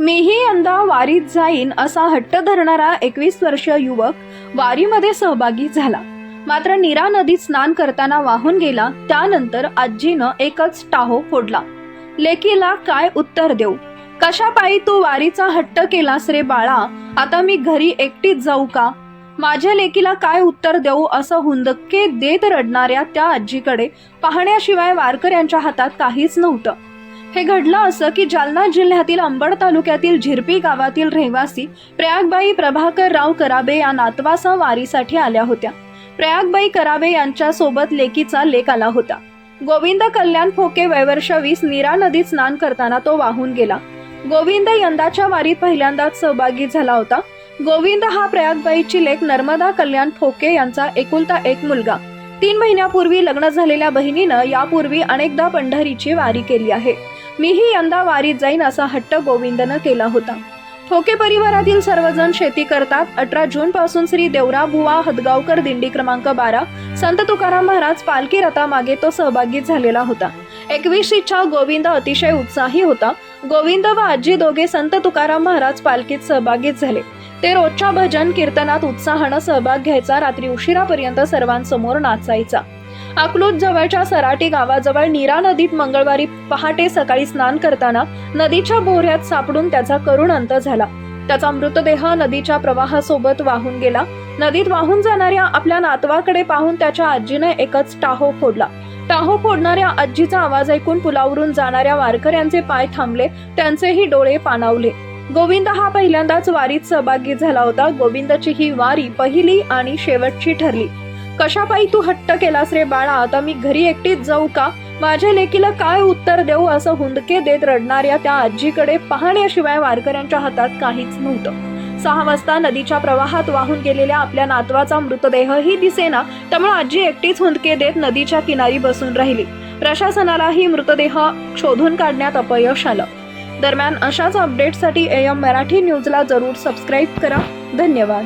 मीही यंदा वारीत जाईन असा हट्ट धरणारा एकवीस वर्षीय युवक वारीमध्ये सहभागी झाला. मात्र नीरा नदीत स्नान करताना वाहून गेला त्यानंतर आजीनं एकच टाहो फोडला. लेकीला काय उत्तर देऊ? कशा पायी तू वारीचा हट्ट केलास रे बाळा? आता मी घरी एकटीच जाऊ का? माझ्या लेकीला काय उत्तर देऊ असं हुंदके देत रडणाऱ्या त्या आजीकडे पाहण्याशिवाय वारकऱ्यांच्या हातात काहीच नव्हतं. हे घडलं असं की जालना जिल्ह्यातील अंबड तालुक्यातील झिरपी गावातील रहिवासी प्रयागबाई प्रभाकर राव कराबे या नातवासह वारीसाठी आल्या होत्या. प्रयागबाई कराबे यांच्या सोबत लेकीचा लेक आला होता. गोविंद कल्याण फोके वयवर्ष वीस नीरा नदीत स्नान करताना तो वाहून गेला. गोविंद यंदाच्या वारीत पहिल्यांदाच सहभागी झाला होता. गोविंद हा प्रयागबाईची लेख नर्मदा कल्याण फोके यांचा एकुलता एक मुलगा. तीन महिन्यापूर्वी लग्न झालेल्या बहिणीनं यापूर्वी अनेकदा पंढरीची वारी केली आहे. मीही यंदा वारीत जाईन असा हट्ट गोविंदनं केला होता. ठोके परिवारातील सर्वजण शेती करतात. अठरा जून पासून श्री देवरा भुवा हदगावकर दिंडी क्रमांक बारा संत तुकाराम महाराज पालखी रथामागे तो सहभागी झालेला होता. एकवीसशेच्या गोविंद अतिशय उत्साही होता. गोविंद व आजी दोघे संत तुकाराम महाराज पालखीत सहभागीत झाले. ते रोजच्या भजन कीर्तनात उत्साहानं सहभाग घ्यायचा रात्री उशिरापर्यंत सर्वांसमोर नाचायचा. अकलूज जवळच्या सराटी गावाजवळ नीरा नदीत मंगळवारी पहाटे सकाळी स्नान करताना नदीच्या बोऱ्यात सापडून त्याचा करुण अंत झाला. त्याचा मृतदेह नदीच्या प्रवाहासोबत वाहून गेला. नदीत वाहून जाणाऱ्या आपल्या नातवाकडे पाहून त्याच्या आजीने एकच टाहो फोडला. टाहो फोडणाऱ्या आजीचा आवाज ऐकून पुलावरून जाणाऱ्या वारकऱ्यांचे पाय थांबले त्यांचेही डोळे पाणावले. गोविंद हा पहिल्यांदाच वारीत सहभागी झाला होता. गोविंदाची ही वारी पहिली आणि शेवटची ठरली. कशापायी तू हट्ट केलास रे बाळा? आता मी घरी एकटीच जाऊ का? माझ्या लेकीला काय उत्तर देऊ असं हुंदके देत रडणाऱ्या त्या आजीकडे पाहण्याशिवाय वारकऱ्यांच्या हातात काहीच नव्हतं. सहा वाजता नदीच्या प्रवाहात वाहून गेलेल्या आपल्या नातवाचा मृतदेहही दिसेना त्यामुळे आजी एकटीच हुंदके देत नदीच्या किनारी बसून राहिली. प्रशासनालाही मृतदेह शोधून काढण्यात अपयश आलं. दरम्यान अशाच अपडेटसाठी एम मराठी न्यूजला जरूर सबस्क्राईब करा. धन्यवाद.